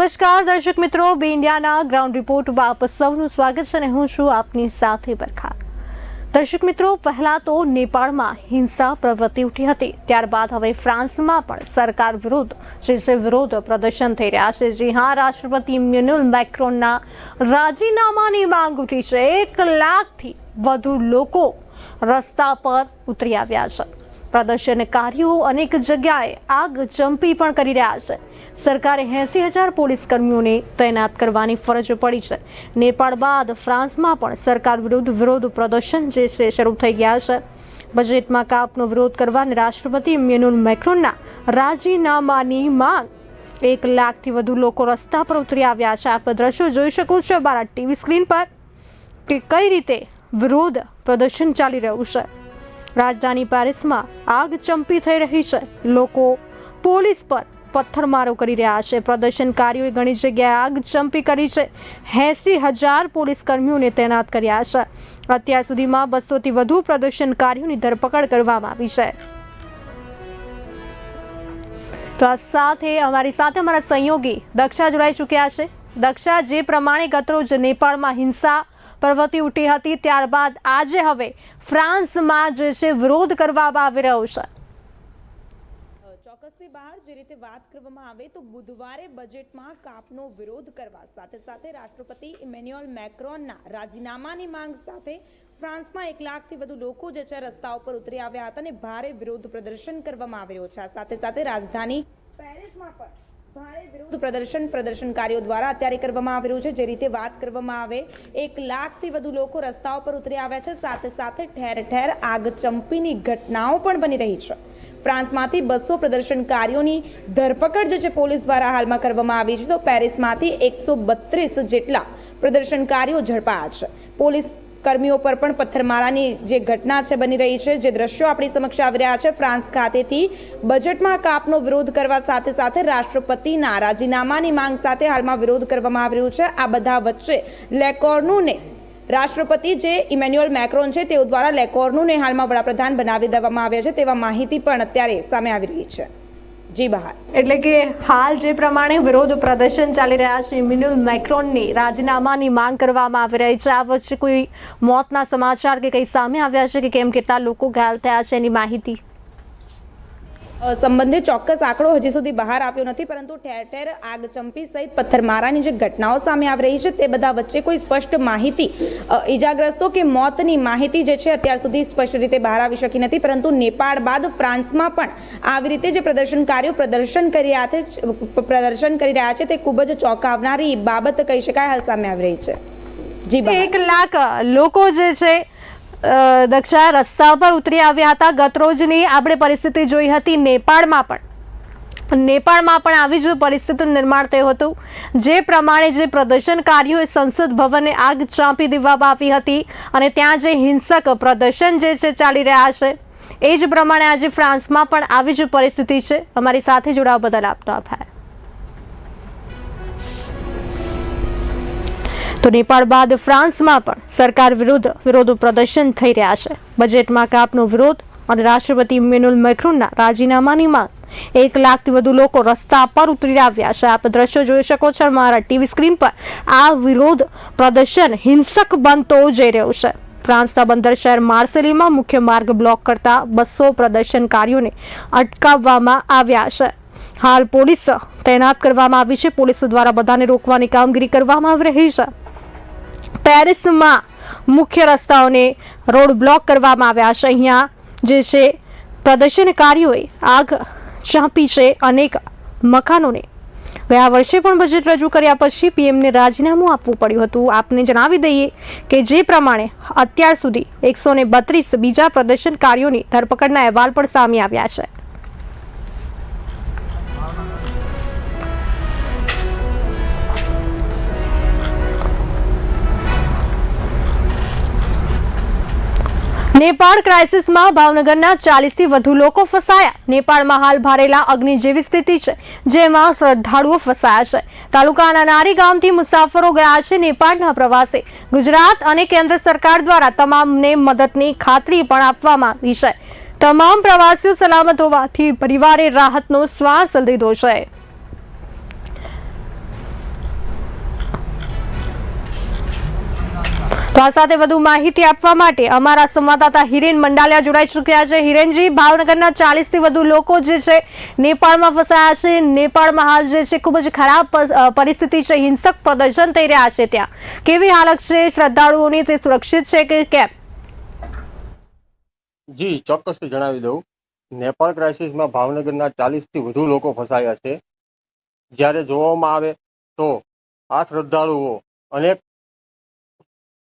નમસ્કાર, દર્શક મિત્રો. બે ઇન્ડિયાના ગ્રાઉન્ડ રિપોર્ટમાં આપ સૌનું સ્વાગત છે અને હું છું આપની સાથે બરખા દર્શક મિત્રો, પહેલા તો નેપાળમાં હિંસા પ્રવૃત્તિ ઉઠી હતી. ત્યારબાદ હવે ફ્રાન્સમાં પણ સરકાર વિરુદ્ધ જે છે વિરોધ પ્રદર્શન થઈ રહ્યા છે. જી હા, રાષ્ટ્રપતિ ઇમ્યુનુલ મેક્રોનના રાજીનામાની માંગ ઉઠી છે. એક લાખથી વધુ લોકો રસ્તા પર ઉતરી આવ્યા છે. પ્રદર્શનકારીઓ અનેક જગ્યાએ આગ ચંપી પણ કરી રહ્યા છે. સરકારે એસી હજાર પોલીસ કર્મીઓને તૈનાત કરવાની ફરજ પડી છે. નેપાળ બાદ ફ્રાન્સમાં પણ સરકાર વિરુદ્ધ વિરોધ પ્રદર્શન જે છે શરૂ થઈ ગયા છે. બજેટમાં કાપનો વિરોધ કરવાની રાષ્ટ્રપતિ મેનુલ મેક્રોનના રાજીનામાની માંગ. એક લાખથી વધુ લોકો રસ્તા પર ઉતરી આવ્યા છે. આપ દ્રશ્યો જોઈ શકો છો મારા ટીવી સ્ક્રીન પર કે કઈ રીતે વિરોધ પ્રદર્શન ચાલી રહ્યું છે. રાજધાની પેરિસમાં આગ ચંપી થઈ રહી છે. લોકો પોલીસ પર પથ્થરમારો કરી રહ્યા છે. પ્રદર્શનકારીઓએ ઘણી જગ્યાએ આગ ચંપી કરી છે. એંસી હજાર પોલીસ કર્મીઓને તૈનાત કર્યા છે. અત્યાર સુધીમાં બસોથી વધુ પ્રદર્શનકારીઓની ધરપકડ કરવામાં આવી છે. તો આ સાથે અમારી સાથે અમારા સંયોગી દક્ષા જોડાઈ ચૂક્યા છે. દક્ષા, જે પ્રમાણે ગતરોજ નેપાળમાં હિંસા પર્વતી ઉઠી હતી, ત્યારબાદ આજે હવે ફ્રાન્સમાં જે છે વિરોધ કરવામાં આવી રહ્યો છે. જે રીતે વાત કરવામાં આવે તો બુધવારે બજેટમાં કાપનો વિરોધ કરવા સાથે સાથે રાષ્ટ્રપતિ ઇમેન્યુઅલ મેક્રોનના રાજીનામાની માંગ સાથે ફ્રાન્સમાં એક લાખથી વધુ લોકો જે છે રસ્તા ઉપર ઉતરી આવ્યા હતા અને ભારે વિરોધ પ્રદર્શન કરવામાં આવ્યો છે. સાથે સાથે રાજધાની પેરિસમાં પણ પ્રદર્શન, પ્રદર્શનકારીઓ દ્વારા અત્યારે કરવામાં આવી રહ્યું છે. જે રીતે વાત કરવામાં આવે, એક લાખથી વધુ લોકો રસ્તાઓ પર ઉતરી આવ્યા છે. સાથે સાથે ઠેર ઠેર આગ ચંપીની ઘટનાઓ પણ બની રહી છે. ફ્રાન્સમાંથી બસો પ્રદર્શનકારીઓની ધરપકડ જે છે પોલીસ દ્વારા હાલમાં કરવામાં આવી છે. તો પેરિસમાંથી એકસો બત્રીસ જેટલા પ્રદર્શનકારીઓ ઝડપાયા છે. પોલીસ કર્મીઓ પર પણ પથ્થરમારાની જે ઘટના છે બની રહી છે, જે દ્રશ્યો આપણી સમક્ષ આવી રહ્યા છે, ફ્રાન્સ ખાતેથી બજેટમાં કાપનો વિરોધ કરવા સાથે સાથે રાષ્ટ્રપતિના રાજીનામાની માંગ સાથે હાલમાં વિરોધ કરવામાં આવી રહ્યું છે. આ બધા વચ્ચે લેકોર્નુને રાષ્ટ્રપતિ જે ઇમેન્યુઅલ મેક્રોન છે, તેઓ દ્વારા લેકોર્નુને હાલમાં વડાપ્રધાન બનાવી દેવામાં આવ્યા છે, તેવા માહિતી પણ અત્યારે સામે આવી રહી છે. જી બહાર. એટલે કે હાલ જે પ્રમાણે વિરોધ પ્રદર્શન ચાલી રહ્યા છે, ઇમ્યુનુલ મેક્રોનની રાજીનામાની માંગ કરવામાં આવી રહી છે. આ વચ્ચે કોઈ મોતના સમાચાર કે કંઈ સામે આવ્યા છે કે કેમ? કેટલા લોકો ઘાયલ થયા છે એની માહિતી અ, સંબંધિત ચોક્કસ આંકડો હજી સુધી બહાર આવ્યો નથી પરંતુ ઠેર ઠેર આગ ચંપી સહિત પથ્થરમારાની જે ઘટનાઓ સામે આવી રહી છે તે બધા વચ્ચે કોઈ સ્પષ્ટ માહિતી ઈજાગ્રસ્તો કે મોતની માહિતી જે છે અત્યાર સુધી સ્પષ્ટ રીતે બહાર આવી શકી નથી પરંતુ નેપાળ બાદ ફ્રાન્સમાં પણ આવી રીતે જે પ્રદર્શનકારીઓ પ્રદર્શન કરી રહ્યા છે પ્રદર્શન કરી રહ્યા છે તે ખૂબ જ ચોંકાવનારી બાબત કહી શકાય હાલ સામે આવી રહી છે. જી એક લાખ લોકો જે છે દક્ષા રસ્તા પર ઉતરી આવ્યા હતા. ગતરોજની આપણે પરિસ્થિતિ જોઈ હતી. નેપાળમાં પણ નેપાળમાં પણ આવી જ પરિસ્થિતિનું નિર્માણ થયું હતું. જે પ્રમાણે જે પ્રદર્શનકારીઓએ સંસદ ભવનને આગ ચાંપી દેવામાં આવી હતી અને ત્યાં જે હિંસક પ્રદર્શન જે છે ચાલી રહ્યા છે, એ જ પ્રમાણે આજે ફ્રાન્સમાં પણ આવી જ પરિસ્થિતિ છે. અમારી સાથે જોડાવા બદલ આપનો આભાર. તો નેપાળ બાદ ફ્રાન્સમાં પણ સરકાર વિરુદ્ધ વિરોધ પ્રદર્શન થઈ રહ્યા છે. બજેટમાં કાપનો વિરોધ અને રાષ્ટ્રપતિ મેનુલ મેક્રોનના રાજીનામાની માંગ. એક લાખથી વધુ લોકો રસ્તા પર ઉતરી આવ્યા છે. આપ દ્રશ્યો જોઈ શકો છો. મારા ટીવી સ્ક્રીન પર આ વિરોધ પ્રદર્શન હિંસક બનતો જઈ રહ્યો છે. ફ્રાન્સના બંદર શહેર માર્સેલીમાં મુખ્ય માર્ગ બ્લોક કરતા બસો પ્રદર્શનકારીઓને અટકાવવામાં આવ્યા છે. હાલ પોલીસ તૈનાત કરવામાં આવી છે. પોલીસ દ્વારા બધાને રોકવાની કામગીરી કરવામાં આવી રહી છે. પેરિસમાં મુખ્ય રસ્તાઓને રોડ બ્લોક કરવામાં આવ્યા છે. અહીંયા જે છે, પ્રદર્શનકારીઓએ આગ ચાંપી છે. અનેક મકાનોને ગયા વર્ષે પણ બજેટ રજૂ કર્યા પછી પીએમને રાજીનામું આપવું પડ્યું હતું. આપને જણાવી દઈએ કે જે પ્રમાણે અત્યાર સુધી એકસો ને બત્રીસ બીજા પ્રદર્શનકારીઓની ધરપકડના અહેવાલ પણ સામે આવ્યા છે. નેપાળ ક્રાઇસિસમાં ભાવનગરના ચાલીસથી વધુ લોકો ફસાયા. નેપાળમાં હાલ ભારેલા અગ્નિ જેવી સ્થિતિ છે, જેમાં શ્રદ્ધાળુઓ ફસાયા છે. તાલુકાના નારી ગામથી મુસાફરો ગયા છે નેપાળના પ્રવાસે. ગુજરાત અને કેન્દ્ર સરકાર દ્વારા તમામને મદદની ખાતરી પણ આપવામાં આવી છે. તમામ પ્રવાસીઓ સલામત હોવાથી પરિવારે રાહતનો શ્વાસ લીધો છે. તો આ સાથે વધુ માહિતી આપવા માટે અમારા સંવાદદાતા હિરેન મંડાલિયા જોડાઈ ચૂક્યા છે. હિરેનજી, ભાવનગરના ચાલીસથી વધુ લોકો જે છે, નેપાળમાં ફસાયા છે. નેપાળમાં હાલ જે છે, ખૂબ જ ખરાબ પરિસ્થિતિ છે. હિંસક પ્રદર્શન થઈ રહ્યા છે ત્યાં. કેવી હાલત છે? શ્રદ્ધાળુઓની તે સુરક્ષિત છે કે કેમ? જી ચોક્કસ જણાવી દઉં. નેપાળ ક્રાઇસિસમાં ભાવનગરના ચાલીસથી વધુ લોકો ફસાયા છે. જ્યારે જોવામાં આવે તો આ શ્રદ્ધાળુઓ અનેક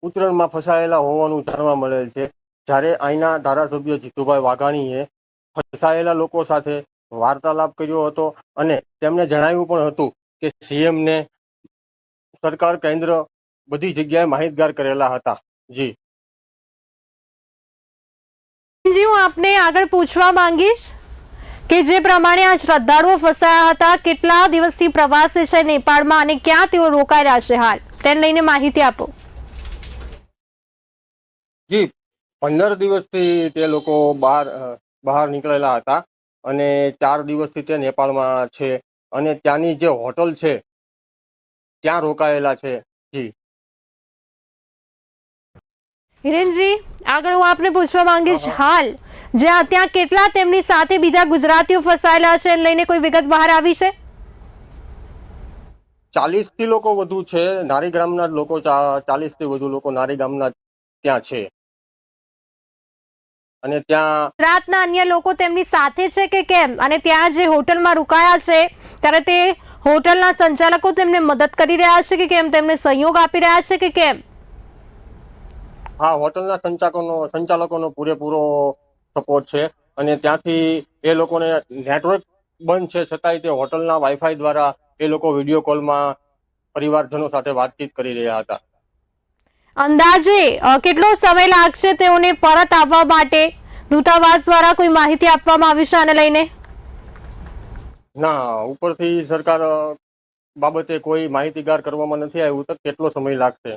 ઉતરણમાં ફસાયેલા હોવાનું જાણવા મળેલ છે. જ્યારે અહીંના ધારાસભ્ય જીતુભાઈ વાઘાણીએ ફસાયેલા લોકો સાથે વાર્તાલાપ કર્યો હતો અને તેમણે જણાવ્યું પણ હતું કે સીએમને સરકાર કેન્દ્ર બધી જગ્યાએ માહિતગાર કરેલા હતા. જી. હું આપને આગળ પૂછવા માંગીશ કે જે પ્રમાણે આ શ્રદ્ધાળુઓ ફસાયા હતા, કેટલા દિવસથી પ્રવાસે છે નેપાળમાં અને ક્યાં તેઓ રોકાયેલા છે હાલ? તેને લઈને માહિતી આપો. જી પંદર દિવસથી તે લોકો બહાર બહાર નીકળેલા હતા અને ચાર દિવસથી તે નેપાળમાં છે અને ત્યાંની જે હોટલ છે ત્યાં રોકાયેલા છે. જી. હિરેનજી આગળ હું આપને પૂછવા માંગીશ હાલ જે ત્યાં કેટલા તેમની સાથે બીજા ગુજરાતીઓ ફસાયેલા છે લઈને કોઈ વિગત બહાર આવી છે? ચાલીસથી લોકો વધુ છે નારી ગામના લોકો ચાલીસથી વધુ લોકો નારી ગામના ત્યાં છે. અને ત્યાં ગુજરાતના અન્ય લોકો તેમની સાથે છે કે કેમ? અને ત્યાં જે હોટલમાં રોકાયા છે ત્યારે તે હોટલના સંચાલકો તેમને મદદ કરી રહ્યા છે કે કેમ? તેમને સહયોગ આપી રહ્યા છે કે કેમ? હા હોટલના સંચાલકોનો સંચાલકોનો પૂરેપૂરો સપોર્ટ છે. અને ત્યાંથી એ લોકોને નેટવર્ક બંધ છે છતાંય તે હોટલના વાઈફાઈ દ્વારા એ લોકો વીડિયો કોલમાં પરિવારજનો સાથે વાતચીત કરી રહ્યા હતા. અંદાજે કેટલો સમય લાગશે તેઓને પરત આવવા માટે? દૂતાવાસ દ્વારા કોઈ માહિતી આપવામાં આવી છે આને લઈને? ના, ઉપરથી સરકાર બાબતે કોઈ માહિતીગાર કરવામાં નથી આવ્યું, તો કેટલો સમય લાગશે?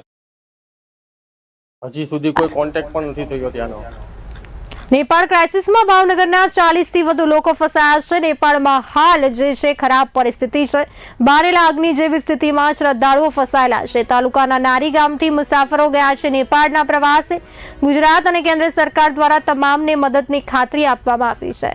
હજી સુધી કોઈ કોન્ટેક્ટ પણ નથી થયો ત્યાંનો. નેપાળ ક્રાઇસિસમાં ભાવનગરના ચાલીસથી વધુ લોકો ફસાયા છે. નેપાળમાં હાલ જે છે ખરાબ પરિસ્થિતિ છે. બારેલા અગ્નિ જેવી સ્થિતિમાં શ્રદ્ધાળુઓ ફસાયેલા છે. તાલુકાના નારી ગામથી મુસાફરો ગયા છે નેપાળના પ્રવાસે. ગુજરાત અને કેન્દ્ર સરકાર દ્વારા તમામને મદદની ખાતરી આપવામાં આવી છે.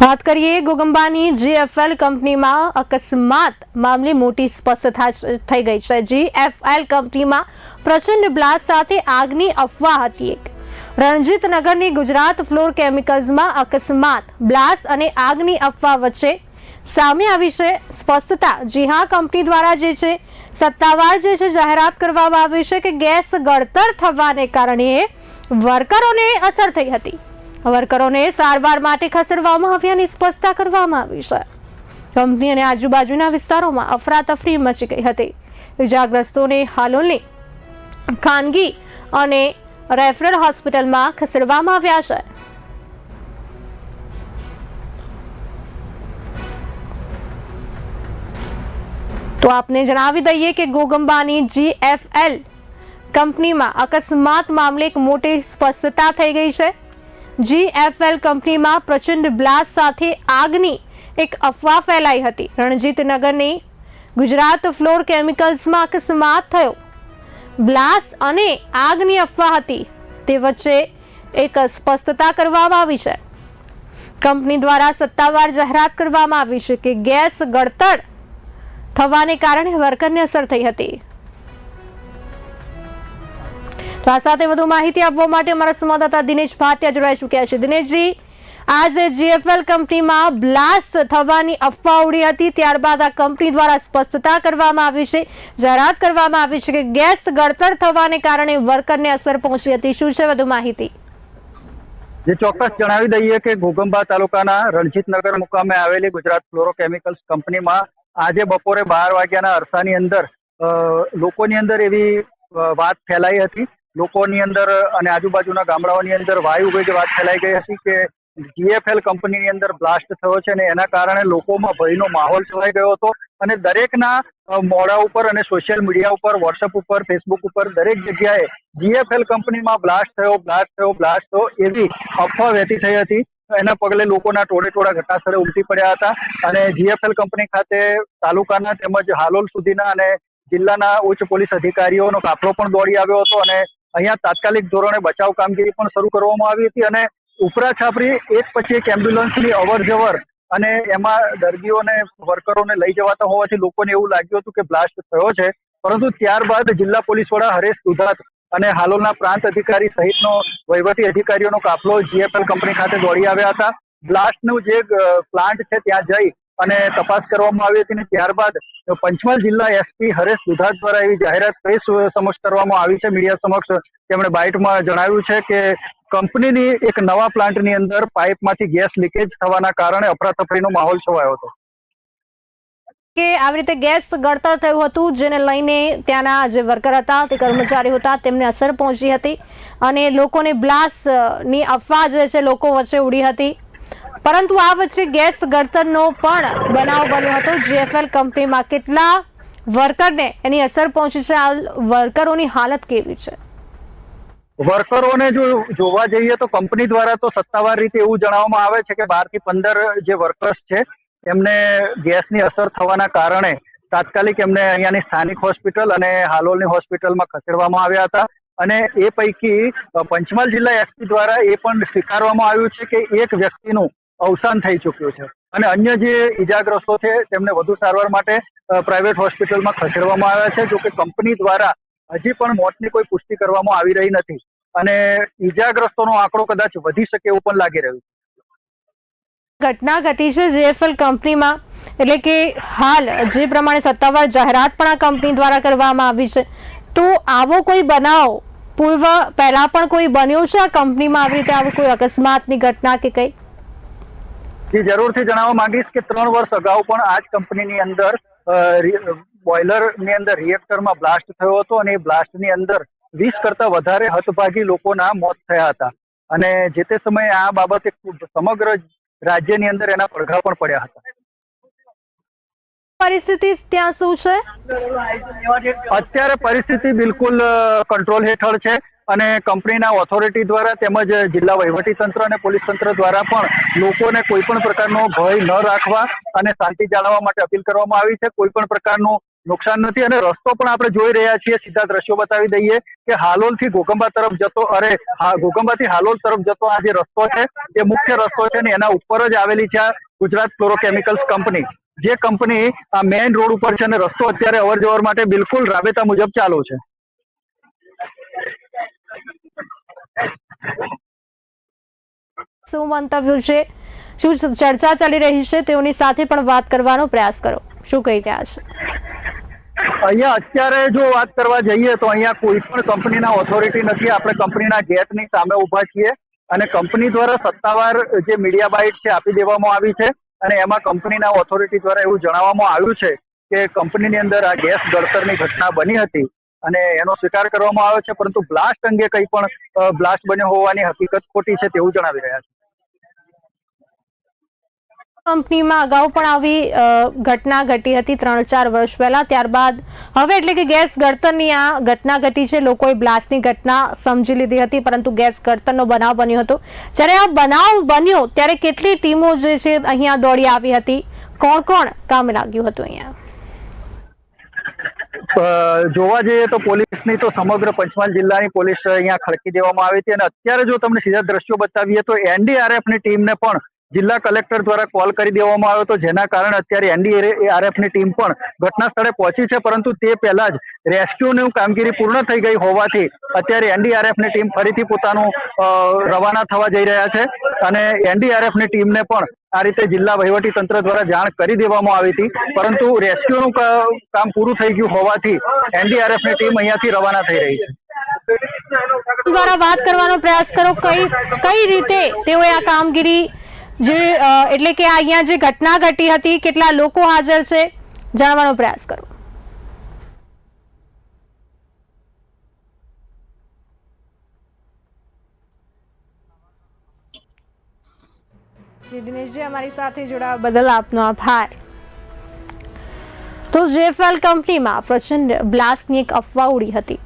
વાત કરીએ ગોગંબાની જીએફએલ કંપનીમાં અકસ્માત મામલે મોટી સ્પષ્ટતા થઈ ગઈ છે. જીએફએલ કંપનીમાં પ્રચંડ બ્લાસ્ટ સાથે આગની અફવા હતી એક. રણજીત નગરની ગુજરાત ફ્લોર કેમિકલ્સમાં અકસ્માત, બ્લાસ્ટ અને આગની અફવા વચ્ચે સામે આવી છે સ્પષ્ટતા. જી હા, કંપની દ્વારા જે છે, સત્તાવાર જે છે, જાહેરાત કરવામાં આવી છે કે ગેસ ગળતર થવાને કારણે વર્કરોને અસર થઈ હતી. વર્કરોને સારવાર માટે ખસેડવામાં આવ્યાની સ્પષ્ટતા કરવામાં આવી છે. કંપની અને આજુબાજુના વિસ્તારોમાં અફરાતફરી મચી ગઈ હતી. ઇજાગ્રસ્તોને હાલોલની ખાનગી અને રેફરલ હોસ્પિટલમાં ખસેડવામાં આવ્યા છે. તો આપને જણાવી દઈએ કે ગોગંબાની જીએફએલ કંપનીમાં અકસ્માત મામલે એક મોટી સ્પષ્ટતા થઈ ગઈ છે. જીએફએલ કંપનીમાં પ્રચંડ બ્લાસ્ટ સાથે આગની એક અફવા ફેલાઈ હતી. રણજીતનગરની ગુજરાત ફ્લોર કેમિકલ્સમાં અકસ્માત થયો. બ્લાસ્ટ અને આગની અફવા હતી. તે વચ્ચે એક સ્પષ્ટતા કરવામાં આવી છે. કંપની દ્વારા સત્તાવાર જાહેરાત કરવામાં આવી છે કે ગેસ ગળતર થવાને કારણે વર્કરને અસર થઈ હતી. તો આ સાથે વધુ માહિતી આપવા માટે અમારા સંવાદદાતા દિનેશ ભાટિયા જોડાઈ ચૂક્યા છે. દિનેશજી, આજે જીએફએલ કંપનીમાં બ્લાસ્ટ થવાની અફવા ઉડી હતી. ત્યારબાદ આ કંપની દ્વારા સ્પષ્ટતા કરવામાં આવી છે. જાહેરાત કરવામાં આવી છે કે ગેસ ગળતર થવાને કારણે વર્કરને અસર પહોંચી હતી. શું છે વધુ માહિતી? જે ચોક્કસ જણાવી દઈએ કે ઘોગંબા તાલુકાના રણજીતનગર મુકામે આવેલી ગુજરાત ફ્લોરોકેમિકલ્સ કંપનીમાં આજે બપોરે બાર વાગ્યાના અરસાની અંદર લોકોની અંદર એવી વાત ફેલાઈ હતી લોકોની અંદર અને આજુબાજુના ગામડાઓની અંદર વાયુ વેગ વાત ફેલાઈ ગઈ હતી કે જીએફએલ કંપનીની અંદર બ્લાસ્ટ થયો છે અને એના કારણે લોકોમાં ભયનો માહોલ છવાઈ ગયો હતો. અને દરેકના મોડા ઉપર અને સોશિયલ મીડિયા ઉપર વોટ્સઅપ ઉપર ફેસબુક ઉપર દરેક જગ્યાએ જીએફએલ કંપનીમાં બ્લાસ્ટ થયો બ્લાસ્ટ થયો બ્લાસ્ટ થયો એવી અફવા વહેતી થઈ હતી. એના પગલે લોકોના ટોળે ટોળા ઘટના સ્થળે ઉમટી પડ્યા હતા. અને જીએફએલ કંપની ખાતે તાલુકાના તેમજ હાલોલ સુધીના અને જિલ્લાના ઉચ્ચ પોલીસ અધિકારીઓનો કાફલો પણ દોડી આવ્યો હતો અને અહીંયા તાત્કાલિક ધોરણે બચાવ કામગીરી પણ શરૂ કરવામાં આવી હતી અને ઉપરા છાપરી એક પછી એક એમ્બ્યુલન્સની અવર જવર અને એમાં દર્દીઓને વર્કરોને લઈ જવાતા હોવાથી લોકોને એવું લાગ્યું હતું કે બ્લાસ્ટ થયો છે. પરંતુ ત્યારબાદ જિલ્લા પોલીસ વડા હરેશ દુધાત અને હાલોલના પ્રાંત અધિકારી સહિતનો વહીવટી અધિકારીઓનો કાફલો જીએફએલ કંપની ખાતે દોડી આવ્યા હતા. બ્લાસ્ટનું જે પ્લાન્ટ છે ત્યાં જઈ અને તપાસ કરવામાં આવી હતી અને ત્યારબાદ પંચમહાલ જિલ્લા એસપી હરેશ દુધાત દ્વારા એવી જાહેરાત પ્રેસ સમક્ષ કરવામાં આવી છે, મીડિયા સમક્ષ. તેમણે બાઇટમાં જણાવ્યું છે કે કંપનીની એક નવા પ્લાન્ટની અંદર પાઇપમાંથી ગેસ લીકેજ થવાના કારણે અફરાતફરીનો માહોલ છવાયો હતો. કે આવી રીતે ગેસ ગળતર થયું હતું, જેને લઈને ત્યાંના જે વર્કર હતા, તે કર્મચારીઓ હતા, તેમને અસર પહોંચી હતી અને લોકોને બ્લાસ્ટની અફવા જે છે, લોકો વચ્ચે ઉડી હતી. પરંતુ આ વચ્ચે ગેસ ગળતરનો પણ બનાવ બન્યો હતો. જીએફએલ કંપનીમાં કેટલા વર્કરને એની અસર પહોંચી છે? આ વર્કરોની હાલત કેવી છે? વર્કરોને જો જોવા જઈએ તો કંપની દ્વારા તો સત્તાવાર રીતે એવું જણાવવામાં આવે છે કે બારથી પંદર જે વર્કર્સ છે, એમને ગેસની અસર થવાના કારણે તાત્કાલિક એમને અહીંયાની સ્થાનિક હોસ્પિટલ અને હાલોલની હોસ્પિટલમાં ખસેડવામાં આવ્યા હતા. અને એ પૈકી પંચમહાલ જિલ્લા એસપી દ્વારા એ પણ સ્વીકારવામાં આવ્યું છે કે એક વ્યક્તિનું અવસાન થઈ ચૂક્યું છે. અને અન્ય જે ઈજાગ્રસ્તો છે, તેમને વધુ સારવાર માટે પ્રાઇવેટ હોસ્પિટલમાં ખસેડવામાં આવ્યા છે, જોકે કંપની દ્વારા હજી પણ મોતની કોઈ પુષ્ટિ કરવામાં આવી રહી નથી. અને ઈજાગ્રસ્તોનો આંકડો કદાચ વધી શકે એવું પણ લાગી રહ્યું છે. ઘટના ઘટી છે જેએફએલ કંપનીમાં, એટલે કે હાલ જે પ્રમાણે સત્તાવાર જાહેરાત પણ આ કંપની દ્વારા કરવામાં આવી છે. તો આવો કોઈ બનાવ પૂર્વ પહેલા પણ કોઈ બન્યો છે આ કંપનીમાં આવી રીતે આવી કોઈ અકસ્માતની ઘટના કે કઈ? જી જરૂરથી જણાવવા માંગીશ કે ત્રણ વર્ષ અગાઉ પણ આ જ કંપનીની અંદર બોઇલરની અંદર રિએક્ટરમાં બ્લાસ્ટ થયો હતો અને એ બ્લાસ્ટની અંદર વીસ કરતા વધારે હતભાગી લોકોના મોત થયા હતા. અને જે તે સમયે આ બાબતે સમગ્ર રાજ્યની અંદર એના પડઘા પણ પડ્યા હતા. પરિસ્થિતિ ત્યાં શું છે? અત્યારે પરિસ્થિતિ બિલકુલ કંટ્રોલ હેઠળ છે. અને કંપનીના ઓથોરિટી દ્વારા તેમજ જિલ્લા વહીવટી તંત્ર અને પોલીસ તંત્ર દ્વારા પણ લોકોને કોઈ પણ પ્રકારનો ભય ન રાખવા અને શાંતિ જાળવવા માટે અપીલ કરવામાં આવી છે. કોઈ પણ પ્રકારનું નુકસાન નથી અને રસ્તો પણ આપણે જોઈ રહ્યા છીએ. સીધા દ્રશ્યો બતાવી દઈએ કે હાલોલથી ઘોગંબા તરફ જતો, અરે ઘોગંબા થી હાલોલ તરફ જતો આ જે રસ્તો છે, એ મુખ્ય રસ્તો છે ને એના ઉપર જ આવેલી છે ગુજરાત ફ્લોરોકેમિકલ્સ કંપની. જે કંપની આ મેઇન રોડ ઉપર છે અને રસ્તો અત્યારે અવર માટે બિલકુલ રાબેતા મુજબ ચાલુ છે. શું મંતવ્યું છે શું ચર્ચા ચાલી રહી છે? તેઓની સાથે પણ વાત કરવાનો પ્રયાસ કરો. શું કહી રહ્યા છે? અહીંયા અત્યારે જો વાત કરવા જઈએ તો અહીંયા કોઈ પણ કંપનીના ઓથોરિટી નથી. આપણે કંપનીના ગેટની સામે ઊભા છીએ અને કંપની દ્વારા સત્તાવાર જે મીડિયા બાઇટ છે આપી દેવામાં આવી છે અને એમાં કંપનીના ઓથોરિટી દ્વારા એવું જણાવવામાં આવ્યું છે કે કંપનીની અંદર આ ગેસ ગળતરની ઘટના બની હતી. અને એનો સ્વીકાર કરવામાં આવ્યો છે, પરંતુ બ્લાસ્ટ અંગે કંઈ પણ બ્લાસ્ટ બન્યો હોવાની હકીકત ખોટી છે તેવું જણાવી રહ્યા છે. કંપનીમાં અગાઉ પણ આવી ઘટના ઘટી હતી ત્રણ ચાર વર્ષ પહેલા. ત્યારબાદ હવે એટલે કે ગેસ ગળતરની આ ઘટના ઘટી છે, લોકોએ બ્લાસ્ટની ઘટના સમજી લીધી હતી, પરંતુ ગેસ ગળતરનો બનાવ બન્યો હતો. જ્યારે આ બનાવ બન્યો, ત્યારે કેટલી ટીમો જે છે, અહીંયા દોડી આવી હતી? કોણ કોણ કામે લાગ્યું હતું અહીંયા? જોવા જઈએ તો પોલીસની તો સમગ્ર પંચમહાલ જિલ્લાની પોલીસ અહીંયા ખડકી દેવામાં આવી હતી અને અત્યારે જો તમને સીધા દ્રશ્યો બતાવીએ તો એનડીઆરએફની ટીમને પણ જિલ્લા કલેક્ટર દ્વારા કોલ કરી દેવામાં આવ્યો હતો, જેના કારણે અત્યારે એનડીઆરએફની ટીમ પણ ઘટના સ્થળે પહોંચી છે, પરંતુ તે પહેલા જ રેસ્ક્યુની કામગીરી પૂર્ણ થઈ ગઈ હોવાથી અત્યારે એનડીઆરએફની ટીમ ફરીથી પોતાનું રવાના થવા જઈ રહ્યા છે અને એનડીઆરએફની ટીમને પણ આ રીતે જિલ્લા વહીવટી તંત્ર દ્વારા જાણ કરી દેવામાં આવી હતી. પરંતુ રેસ્ક્યુનું કામ પૂરું થઈ ગયું હોવાથી એનડીઆરએફની ટીમ અહીંયાથી રવાના થઈ રહી છે. દ્વારા વાત કરવાનો પ્રયાસ કરો. કઈ કઈ રીતે તેઓએ આ કામગીરી જે એટલે કે અહીંયા જે ઘટના ઘટી હતી, કેટલા લોકો હાજર છે, જાણવાનો પ્રયાસ કરો. જી દિનેશજી અમારી સાથે જોડાવા બદલ આપનો આભાર. તો જેફએલ કંપનીમાં પ્રચંડ બ્લાસ્ટની એક અફવા ઉડી હતી.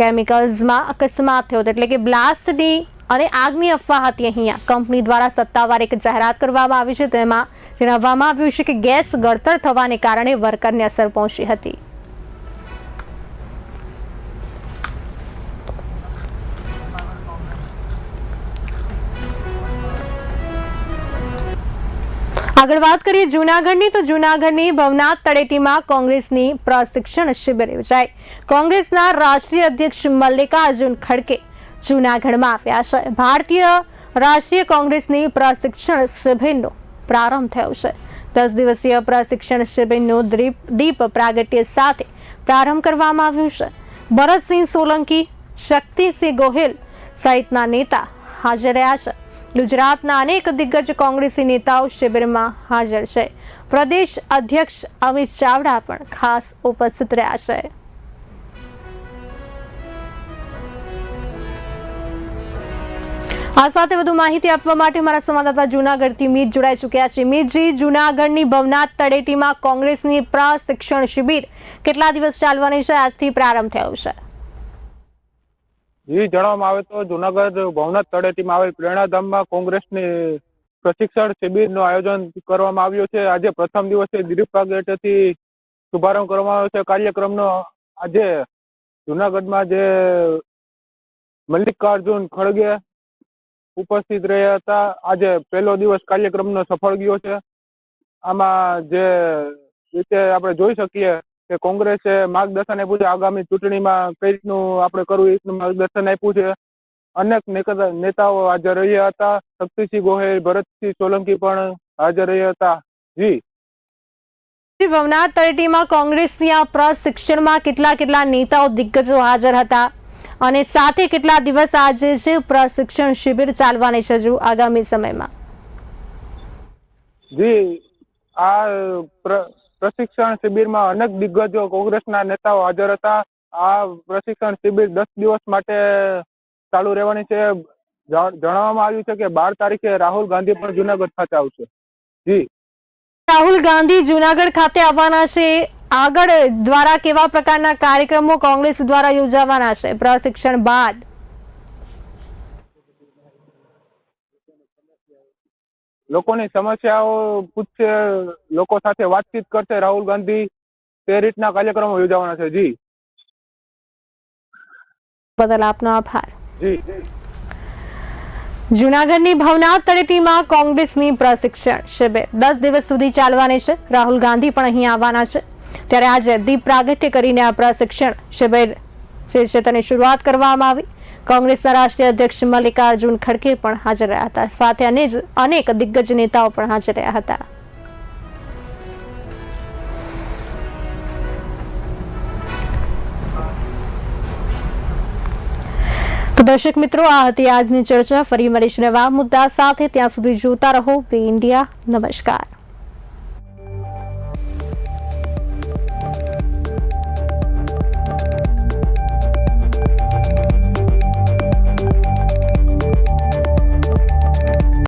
કેમિકલ્સમાં અકસ્માત થયો હતો, એટલે કે બ્લાસ્ટની અને આગની અફવા હતી અહીંયા. કંપની દ્વારા સત્તાવાર એક જાહેરાત કરવામાં આવી છે, તેમાં જણાવવામાં આવ્યું છે કે ગેસ ગળતર થવાને કારણે વર્કરને અસર પહોંચી હતી. આગળ વાત કરીએ જૂનાગઢની, તો જૂનાગઢની ભવનાથ તળેટીમાં કોંગ્રેસની પ્રશિક્ષણ શિબિર યોજાઈ. કોંગ્રેસના રાષ્ટ્રીય અધ્યક્ષ મલ્લિકાર્જુન ખડકે જૂનાગઢમાં આવ્યા છે. ભારતીય રાષ્ટ્રીય કોંગ્રેસની પ્રશિક્ષણ શિબિરનો પ્રારંભ થયો છે. દસ દિવસીય પ્રશિક્ષણ શિબિરનું દીપ પ્રાગટ્ય સાથે પ્રારંભ કરવામાં આવ્યું છે. ભરતસિંહ સોલંકી, શક્તિસિંહ ગોહિલ સહિતના નેતા હાજર રહ્યા છે. ગુજરાતના અનેક દિગ્ગજ કોંગ્રેસી નેતાઓ શિબિરમાં હાજર છે. પ્રદેશ અધ્યક્ષ અમિત ચાવડા પણ ખાસ ઉપસ્થિત રહ્યા છે. આ સાથે વધુ માહિતી આપવા માટે મારા સંવાદદાતા જૂનાગઢથી મીત જોડાઈ ચૂક્યા છે. મીતજી, જૂનાગઢની ભવનાથ તળેટીમાં કોંગ્રેસની પ્રશિક્ષણ શિબિર કેટલા દિવસ ચાલવાની છે? આજથી પ્રારંભ થયો છે. જી જણાવવામાં આવે તો જુનાગઢ ભવનાથ તળેટીમાં આવેલ પ્રેરણાધામમાં કોંગ્રેસની પ્રશિક્ષણ શિબિરનું આયોજન કરવામાં આવ્યું છે. આજે પ્રથમ દિવસે દિલીપ પ્રાગટ્યથી શુભારંભ કરવામાં આવ્યો છે. કાર્યક્રમનો આજે જુનાગઢમાં જે મલ્લિકાર્જુન ખડગે ઉપસ્થિત રહ્યા હતા. આજે પહેલો દિવસ કાર્યક્રમનો સફળ ગયો છે. આમાં જે રીતે આપણે જોઈ શકીએ કે કોંગ્રેસે માર્ગદર્શન આપ્યું છે આગામી ચૂંટણીમાં કઈ રીતનું આપણે કરવું એ રીતનું માર્ગદર્શન આપ્યું છે. અનેક નેતાઓ હાજર રહ્યા હતા. શક્તિસિંહ ગોહેલ ભરતસિંહ સોલંકી પણ હાજર રહ્યા હતા. જી. ભવનાથ તળેટીમાં કોંગ્રેસની આ પ્રશિક્ષણમાં કેટલા કેટલા નેતાઓ દિગ્ગજો હાજર હતા અને સાથે કેટલા દિવસ આજે છે પ્રશિક્ષણ શિબિર ચાલવાની છે હજુ આગામી સમયમાં? જી. આ પ્રશિક્ષણ શિબિરમાં અનેક દિગ્ગજો કોંગ્રેસના નેતાઓ હાજર હતા. આ પ્રશિક્ષણ શિબિર દસ દિવસ માટે ચાલુ રહેવાની છે. જણાવવામાં આવ્યું છે કે બાર તારીખે રાહુલ ગાંધી પણ જુનાગઢ ખાતે આવશે. જી. રાહુલ ગાંધી જુનાગઢ ખાતે આવવાના છે. આગળ દ્વારા કેવા પ્રકારના કાર્યક્રમો કોંગ્રેસ દ્વારા યોજાવાના છે? પ્રશિક્ષણ બાદ લોકોની સમસ્યાઓ પૂછશે લોકો સાથે વાતચીત કરશે રાહુલ ગાંધી તે રીતના કાર્યક્રમો યોજાવાના છે. જી. બદલ આપનો આભાર. જી. જૂનાગઢની ભવનાથ તળેટીમાં કોંગ્રેસની પ્રશિક્ષણ શિબિર. દસ દિવસ સુધી ચાલવાની છે. રાહુલ ગાંધી પણ અહીં આવવાના છે. ત્યારે આજે દીપ પ્રાગટ્ય કરીને આ પ્રશિક્ષણ શિબિર જે છે તેની શરૂઆત કરવામાં આવી. કોંગ્રેસના રાષ્ટ્રીય અધ્યક્ષ મલ્લિકાર્જુન ખડગે પણ હાજર રહ્યા હતા. સાથે અનેક દિગ્ગજ નેતાઓ પણ હાજર રહ્યા હતા. તો દર્શક મિત્રો, આ હતી આજની ચર્ચા. ફરી મળીશું નવા મુદ્દા સાથે. ત્યાં સુધી જોતા રહો. બે ઇન્ડિયા નમસ્કાર.